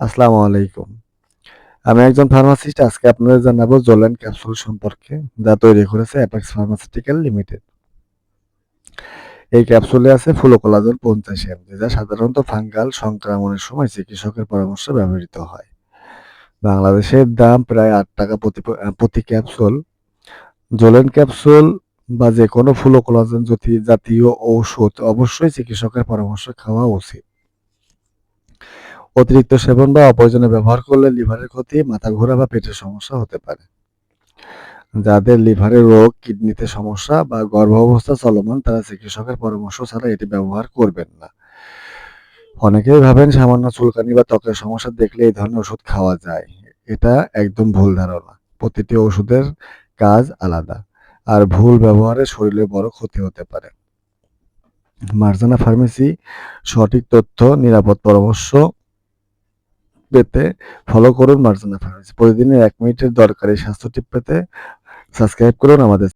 আসসালামু আলাইকুম। আমি একজন ফার্মাসিস্ট আজকে আপনাদের জানাব জোলেন ক্যাপসুল সম্পর্কে, যা তৈরি করেছে অ্যাপেক্স ফার্মাসিউটিক্যাল লিমিটেড এই ক্যাপসুলে আছে ফুলোকোলাজল পঞ্চাশ এমজি যা সাধারণত ফাঙ্গাল সংক্রমণের সময় চিকিৎসকের পরামর্শে ব্যবহৃত হয়। বাংলাদেশের দাম প্রায় আট টাকা প্রতি প্রতি ক্যাপসুল জোলেন ক্যাপসুল বা যে কোনো ফুলোকোলাজেন জাতীয় ঔষধ অবশ্যই চিকিৎসকের পরামর্শ খাওয়া উচিত। অতিরিক্ত সেবন বা অপ্রয়োজনে ব্যবহার করলে লিভারের ক্ষতি, মাথা ঘোরা বা পেটের সমস্যা হতে পারে। যাদের লিভারের রোগ, কিডনিতে সমস্যা বা গর্ভাবস্থা চলমান, তারা চিকিৎসকের পরামর্শ ছাড়া এটি ব্যবহার করবেন না। অনেকেই ভাবেন সামান্য চুলকানি বা ত্বকের সমস্যা দেখলে এই ধরনের ওষুধ খাওয়া যায়। এটা একদম ভুল ধারণা। প্রতিটি ওষুধের কাজ আলাদা। আর ভুল ব্যবহারে শরীরে বড় ক্ষতি হতে পারে। মার্জানা ফার্মেসি সঠিক তথ্য, নিরাপদ পরামর্শ পেতে ফলো করুন মার্জনা ফার্মেসি প্রতিদিনের এক মিনিটের দরকারি স্বাস্থ্য টিপ পেতে সাবস্ক্রাইব করুন আমাদের।